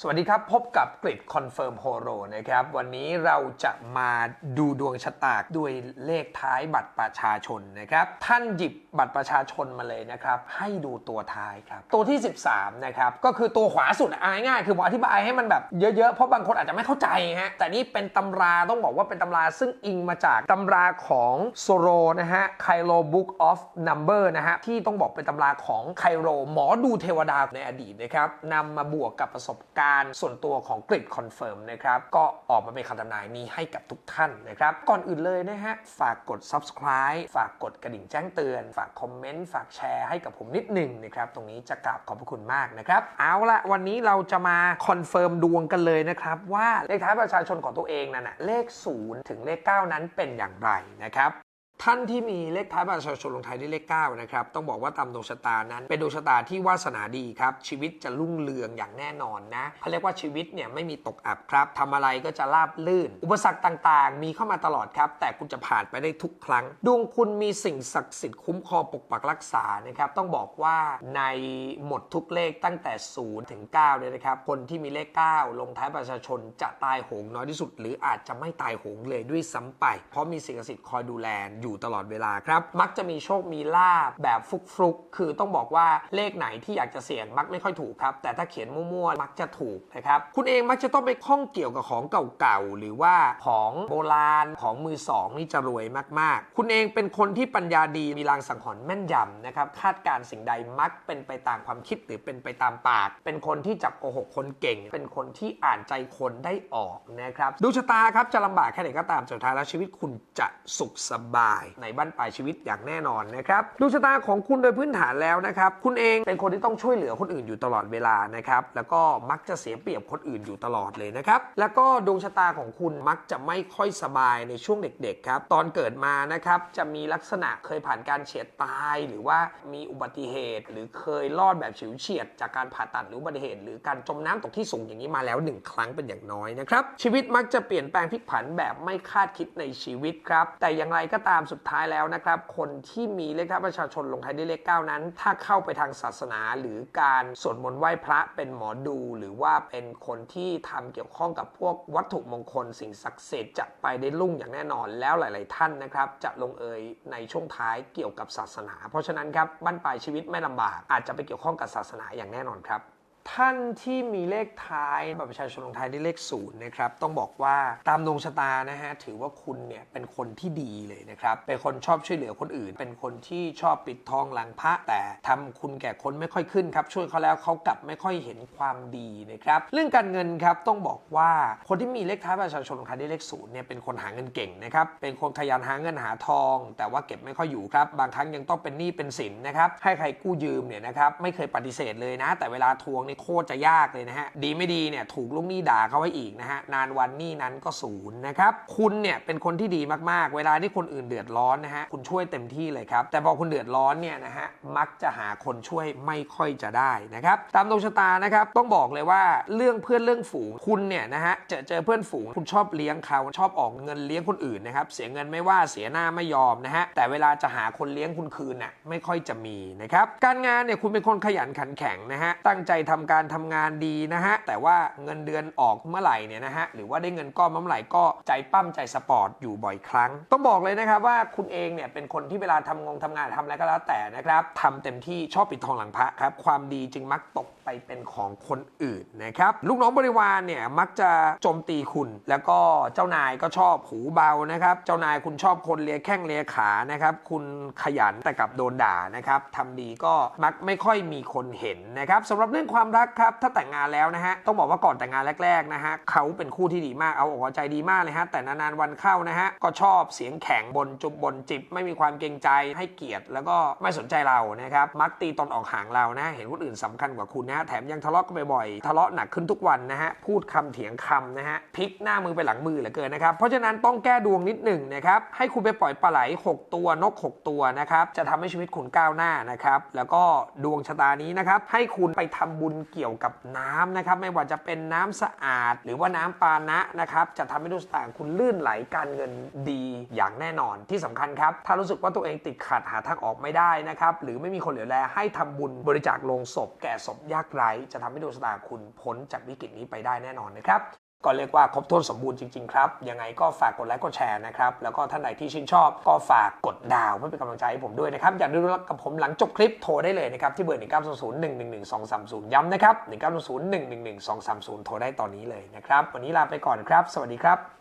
สวัสดีครับ พบกับกริดคอนเฟิร์มโฮโรนะครับ วันนี้เราจะมาดูดวงชะตาด้วยเลขท้ายบัตรประชาชนนะครับ ท่านหยิบบัตรประชาชนมาเลยนะครับ ให้ดูตัวท้ายครับ ตัวที่ 13 นะครับ ก็คือตัวขวาสุดอะง่ายคือผมอธิบายให้มันแบบเยอะๆ เพราะบางคนอาจจะไม่เข้าใจฮะแต่นี่เป็นตำราต้องบอกว่าเป็นตำราซึ่งอิงมาจากตำราของโซโรนะฮะไคโ o Book of Number นะฮะที่ต้องบอกเป็นตำราของไคโรหมอดูเทวดาในอดีตนะครับนำมาบวกกับประสบการณ์ส่วนตัวของกริดคอนเฟิร์มนะครับก็ออกมาเป็นคำทำนายนี้ให้กับทุกท่านนะครับ ก่อนอื่นเลยนะฮะ ฝากกด subscribe ฝากกดกระดิ่งแจ้งเตือน ฝากคอมเมนต์ ฝากแชร์ให้กับผมนิดหนึ่งนะครับ ตรงนี้จะกราบขอบพระคุณมากนะครับ เอาละวันนี้เราจะมาคอนเฟิร์มดวงกันเลยนะครับ ว่าเลขท้ายประชาชนของตัวเองนั่นนะเลข 0 ถึงเลข 9 นั้นเป็นอย่างไรนะครับ ท่านที่มีเลขท้ายบัตรประชาชนลงท้ายด้วยเลข9นะครับต้องบอกว่าตามดวงชะตานั้น เป็นดวงชะตาที่วาสนาดีครับ ชีวิตจะรุ่งเรืองอย่างแน่นอนนะเขาเรียกว่าชีวิตเนี่ยไม่มีตกอับครับทำอะไรก็จะราบลื่น อุปสรรคต่างๆ มีเข้ามาตลอดครับ แต่คุณจะผ่านไปได้ทุกครั้ง ดวงคุณมีสิ่งศักดิ์สิทธิ์คุ้มครองปกปักรักษานะครับต้องบอกว่าในหมดทุกเลขตั้งแต่0ถึง9เนี่ยนะครับคนที่มีเลข 9 ลงท้ายประชาชนจะตายโหงน้อยที่สุด หรืออาจจะไม่ตายโหงเลยด้วยซ้ำไป เพราะมีสิ่งศักดิ์สิทธิ์คอยดูแลอยู่ตลอดเวลาครับ มักจะมีโชคมีลาบแบบฟุกๆ คือต้องบอกว่าเลขไหนที่อยากจะเสี่ยงมักไม่ค่อยถูกครับ แต่ถ้าเขียนมั่วๆ มักจะถูกนะครับ คุณเองมักจะต้องไปข้องเกี่ยวกับของเก่าๆ หรือว่าของโบราณของมือสองนี่จะรวยมากๆ คุณเองเป็นคนที่ปัญญาดีมีลางสังหรณ์แม่นยำนะครับ คาดการณ์สิ่งใดมักเป็นไปตามความคิดหรือเป็นไปตามปาก เป็นคนที่จับโกหกคนเก่ง เป็นคนที่อ่านใจคนได้ออกนะครับดวงชะตาครับจะลำบากแค่ไหนก็ตามสุดท้ายแล้วชีวิตคุณจะสุขสบายในบ้านปลายชีวิตอย่างแน่นอนนะครับดวงชะตาของคุณโดยพื้นฐานแล้วนะครับ คุณเองเป็นคนที่ต้องช่วยเหลือคนอื่นอยู่ตลอดเวลานะครับ แล้วก็มักจะเสียเปรียบคนอื่นอยู่ตลอดเลยนะครับ แล้วก็ดวงชะตาของคุณมักจะไม่ค่อยสบายในช่วงเด็กๆครับ ตอนเกิดมานะครับจะมีลักษณะเคยผ่านการเฉียดตายหรือว่ามีอุบัติเหตุ หรือเคยรอดแบบฉิวเฉียด จากการผ่าตัดหรืออุบัติเหตุ หรือการจมน้ำตกที่สูงอย่างนี้มาแล้วหนึ่งครั้งเป็นอย่างน้อยนะครับชีวิตมักจะเปลี่ยนแปลงพลิกผันแบบไม่คาดคิดในชีวิตครับ แต่อย่างไรก็ตามสุดท้ายแล้วนะครับ คนที่มีเลขท้ายประชาชนลงท้ายด้วยเลข9นั้น ถ้าเข้าไปทางศาสนาหรือการสวดมนต์ไหว้พระเป็นหมอดู หรือว่าเป็นคนที่ทำเกี่ยวข้องกับพวกวัตถุมงคลสิ่งศักดิ์สิทธิ์จะไปได้รุ่งอย่างแน่นอนแล้วหลาย ๆ ท่านนะครับ จะลงเอยในช่วงท้ายเกี่ยวกับศาสนา เพราะฉะนั้นครับบั้นปลายชีวิตไม่ลำบากอาจจะไปเกี่ยวข้องกับศาสนาอย่างแน่นอนครับ ท่านที่มีเลขท้ายบัตรประชาชนลงท้ายด้วยเลขศูนย์นะครับต้องบอกว่าตามดวงชะตานะฮะถือว่าคุณเนี่ยเป็นคนที่ดีเลยนะครับเป็นคนชอบช่วยเหลือคนอื่น เป็นคนที่ชอบปิดทองหลังพระแต่ทำคุณแก่คนไม่ค่อยขึ้นครับช่วยเขาแล้วเขากลับไม่ค่อยเห็นความดีนะครับเรื่องการเงินครับต้องบอกว่าคนที่มีเลขท้ายประชาชนลงท้ายด้วยเลขศูนย์เนี่ยเป็นคนหาเงินเก่งนะครับเป็นคนขยันหาเงินหาทอง แต่ว่าเก็บไม่ค่อยอยู่ครับบางครั้งยังต้องเป็นหนี้เป็นสินนะครับให้ใครกู้ยืมเนี่ยนะครับไม่เคยปฏิเสธเลยนะ แต่เวลาทวงนี่โคตรจะยากเลยนะฮะ ดีไม่ดีเนี่ยถูกลูกหนี้ด่าเขาไว้อีกนะฮะ นานวันหนี้นั้นก็ศูนย์นะครับ คุณเนี่ยเป็นคนที่ดีมากๆ เวลาที่คนอื่นเดือดร้อนนะฮะ คุณช่วยเต็มที่เลยครับ แต่พอคุณเดือดร้อนเนี่ยนะฮะ มักจะหาคนช่วยไม่ค่อยจะได้นะครับ ตามดวงชะตานะครับ ต้องบอกเลยว่าเรื่องเพื่อนเรื่องฝูง คุณเนี่ยนะฮะ เจอเจอเพื่อนฝูง คุณชอบเลี้ยงเขา ชอบออกเงินเลี้ยงคนอื่นนะครับ เสียเงินไม่ว่า เสียหน้าไม่ยอมนะฮะ แต่เวลาจะหาคนเลี้ยงคุณคืนน่ะ ไม่ค่อยจะมีนะครับ การงานเนี่ยคุณเป็นคนขยันขันแข็งนะฮะ ตั้งใจทำการทำงานดีนะฮะแต่ว่าเงินเดือนออกเมื่อไหร่เนี่ยนะฮะหรือว่าได้เงินก้อนเมื่อไหร่ก็ใจปั้มใจสปอร์ตอยู่บ่อยครั้ง ต้องบอกเลยนะครับว่าคุณเองเนี่ยเป็นคนที่เวลาทำงงทำงานทำอะไรก็แล้วแต่นะครับทำเต็มที่ชอบปิดทองหลังพระครับความดีจึงมักตกไปเป็นของคนอื่นนะครับลูกน้องบริวารเนี่ยมักจะโจมตีคุณ แล้วก็เจ้านายก็ชอบหูเบานะครับเจ้านายคุณชอบคนเลียแข้งเลียขานะครับคุณขยันแต่กลับโดนด่านะครับทำดีก็มักไม่ค่อยมีคนเห็นนะครับสำหรับเรื่องความรักครับ ถ้าแต่งงานแล้วนะฮะ ต้องบอกว่าก่อนแต่งงานแรกๆนะฮะเขาเป็นคู่ที่ดีมาก เอาอกเอาใจดีมากเลยฮะ แต่นานๆวันเข้านะฮะ ก็ชอบเสียงแข็งบนจุบบนจิบ ไม่มีความเกรงใจให้เกียรติ แล้วก็ไม่สนใจเรานะครับ มักตีตนออกห่างเรานะ เห็นคนอื่นสำคัญกว่าคุณนะะแถมยังทะเลาะกันบ่อยๆ ทะเลาะหนักขึ้นทุกวันนะฮะ พูดคำเถียงคำนะฮะ พลิกหน้ามือไปหลังมือเหลือเกินนะครับ เพราะฉะนั้นต้องแก้ดวงนิดหนึ่งนะครับ ให้คุณไปปล่อยปลาไหล 6 ตัวนก 6 ตัวนะครับ จะทำให้ชีวิตคุณก้าวหน้านะครับ แล้วก็ดวงชะตานี้นะครับ ให้คุณไปทำบุญเกี่ยวกับน้ำนะครับ ไม่ว่าจะเป็นน้ำสะอาด หรือว่าน้ำปานะนะครับ จะทำให้ดวงชะตาคุณลื่นไหลการเงินดีอย่างแน่นอนที่สำคัญครับ ถ้ารู้สึกว่าตัวเองติดขัดหาทางออกไม่ได้นะครับ หรือไม่มีคนเหลือแลให้ทำบุญบริจาคลงศพ แก่ศพยากไร้จะทำให้ดวงชะตาคุณพ้นจากวิกฤตนี้ไปได้แน่นอนนะครับ ก็เรียกว่าครบถ้วนสมบูรณ์จริง ๆ ครับ ยังไงก็ฝากกดไลค์กดแชร์นะครับ แล้วก็ท่านใดที่ชื่นชอบ ก็ฝากกดดาวเพื่อเป็นกำลังใจให้ผมด้วยนะครับ อยากดูกับผมหลังจบคลิปโทรได้เลยนะครับ ที่เบอร์ 1 9 0 0 1 1 1 2 3 0 ย้ำนะครับ 1 9 0 0 1 1 1 2 3 0 โทรได้ตอนนี้เลยนะครับ วันนี้ลาไปก่อนครับ สวัสดีครับ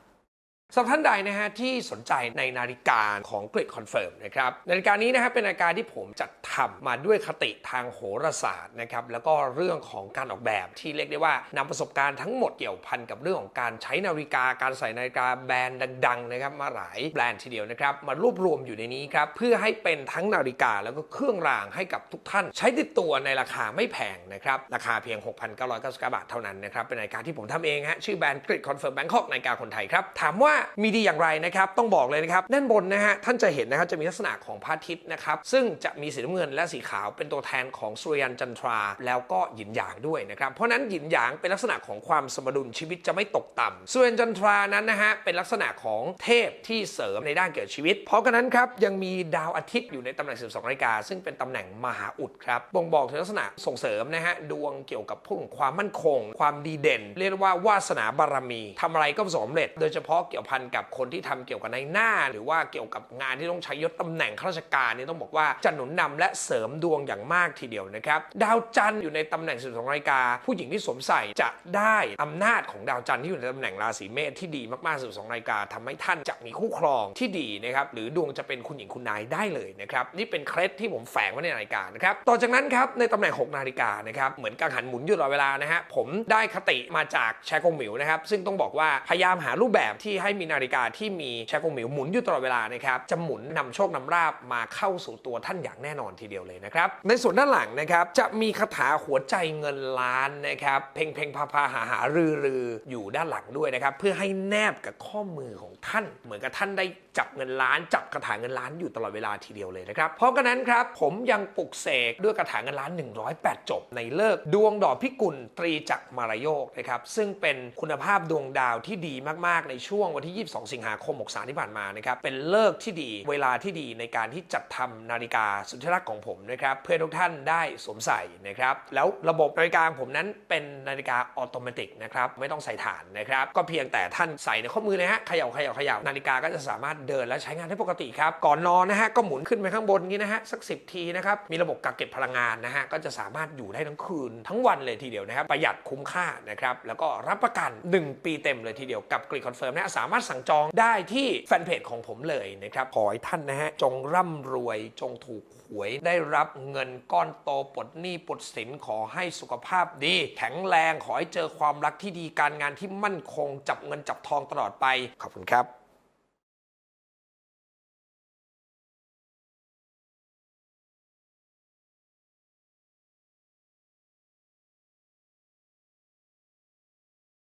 สำหรับท่านใดนะฮะที่สนใจในนาฬิกาของ Grid Confirm นะครับนาฬิกานี้นะฮะเป็นนาฬิกาที่ผมจัดทำมาด้วยคติทางโหราศาสตร์นะครับแล้วก็เรื่องของการออกแบบที่เรียกได้ว่านำประสบการณ์ทั้งหมดเกี่ยวพันกับเรื่องของการใช้นาฬิกาการใส่นาฬิกาแบรนด์ดังๆนะครับมาหลายแบรนด์ทีเดียวนะครับมารวบรวมอยู่ในนี้ครับเพื่อให้เป็นทั้งนาฬิกาแล้วก็เครื่องรางให้กับทุกท่าน ใช้ติดตัวในราคาไม่แพงนะครับราคาเพียง 6,999 บาทเท่านั้นนะครับเป็นนาฬิกาที่ผมทำเองฮะชื่อแบรนด์ Grid Confirm Bangkok นาฬิกาคนไทยครับถามว่ามีดีอย่างไรนะครับต้องบอกเลยนะครับด้านบนนะฮะท่านจะเห็นนะครับจะมีลักษณะของพระอาทิตย์นะครับซึ่งจะมีสีน้ำเงินและสีขาวเป็นตัวแทนของสุริยันจันทรา แล้วก็หยินหยางด้วยนะครับเพราะนั้นหยินหยางเป็นลักษณะของความสมดุลชีวิตจะไม่ตกต่ำสุริยันจันทรานั้นนะฮะเป็นลักษณะของเทพที่เสริมในด้านเกี่ยวกับชีวิต เพราะกันนั้นครับยังมีดาวอาทิตย์อยู่ในตำแหน่ง 12นาฬิกาซึ่งเป็นตำแหน่งมหาอุดครับบ่งบอกถึงลักษณะส่งเสริมนะฮะดวงเกี่ยวกับพวกความมั่นคง ความดีเด่น เรียกว่าวาสนาบารมีทำอะไรก็ประสบความสำเร็จ โดยเฉพาะเกี่ยวพันกับคนที่ทำเกี่ยวกับในหน้า หรือว่าเกี่ยวกับงานที่ต้องใช้ยศตำแหน่งข้าราชการนี่ต้องบอกว่าจะหนุนนำและเสริมดวงอย่างมากทีเดียวนะครับดาวจันทร์อยู่ในตำแหน่ง12นาฬิกาผู้หญิงที่สวมใส่จะได้อำนาจของดาวจันทร์ที่อยู่ในตำแหน่งราศีเมษที่ดีมากๆ12นาฬิกาทำให้ท่านจะมีคู่ครองที่ดีนะครับหรือดวงจะเป็นคุณหญิงคุณนายได้เลยนะครับนี่เป็นเคล็ดที่ผมแฝงไว้ในนาฬิกานะครับต่อจากนั้นครับในตำแหน่ง 6 นาฬิกานะครับเหมือนกังหันหมุนอยู่ตลอดเวลานะฮะผมได้คติมาจากแชร์กงหมิวนะครับซึ่งต้องบอกว่าพยายามหารูปแบบที่ให้มีนาฬิกาที่มีแชร์กงหมิวหมุนอยู่ตลอดเวลานะครับจะหมุนนำโชคนำราบมาเข้าสู่ตัวท่านอย่างแน่นอนทีเดียวเลยนะครับในส่วนด้านหลังนะครับจะมีคาถาหัวใจเงินล้านนะครับเพ่งเพ่งพาพาหาหารือรืออยู่ด้านหลังด้วยนะครับเพื่อให้แนบกับข้อมือของท่าน เหมือนกับท่านได้จับเงินล้าน จับคาถาเงินล้านอยู่ตลอดเวลาทีเดียวเลยนะครับเพราะกันนั้นครับผมยังปลุกเสกด้วยคาถาเงินล้าน 108 จบ ในเลิกดวงดอกพิกุลตรีจักรมารโยกนะครับซึ่งเป็นคุณภาพดวงดาวที่ดีมากๆในช่วงวันที่ที่ 22 สิงหาคม 63 ที่ผ่านมานะครับ เป็นเลิกที่ดี เวลาที่ดีในการที่จัดทำนาฬิกาสุดที่รักของผมนะครับ เพื่อทุกท่านได้สวมใส่นะครับ แล้วระบบนาฬิกาผมนั้นเป็นนาฬิกาออโตเมติกนะครับ ไม่ต้องใส่ฐานนะครับ ก็เพียงแต่ท่านใส่ในข้อมือนะฮะเขย่าเขย่าเขย่านาฬิกาก็จะสามารถเดินและใช้งานได้ปกติครับ ก่อนนอนนะฮะก็หมุนขึ้นไปข้างบนนี้นะฮะสัก 10 ทีนะครับ มีระบบกักเก็บพลังงานนะฮะก็จะสามารถอยู่ได้ทั้งคืนทั้งวันเลยทีเดียวนะครับประหยัดคุ้มค่านะครับแล้วก็รับประกัน 1 ปีเต็มเลยทีเดียวกับกรีคอนเฟิร์มนะฮะสามารถสั่งจองได้ที่แฟนเพจของผมเลยนะครับขอให้ท่านนะฮะจงร่ำรวยจงถูกหวยได้รับเงินก้อนโตปลดหนี้ปลดสินขอให้สุขภาพดี แข็งแรงขอให้เจอความรักที่ดีการงานที่มั่นคงจับเงินจับทองตลอดไปขอบคุณครับ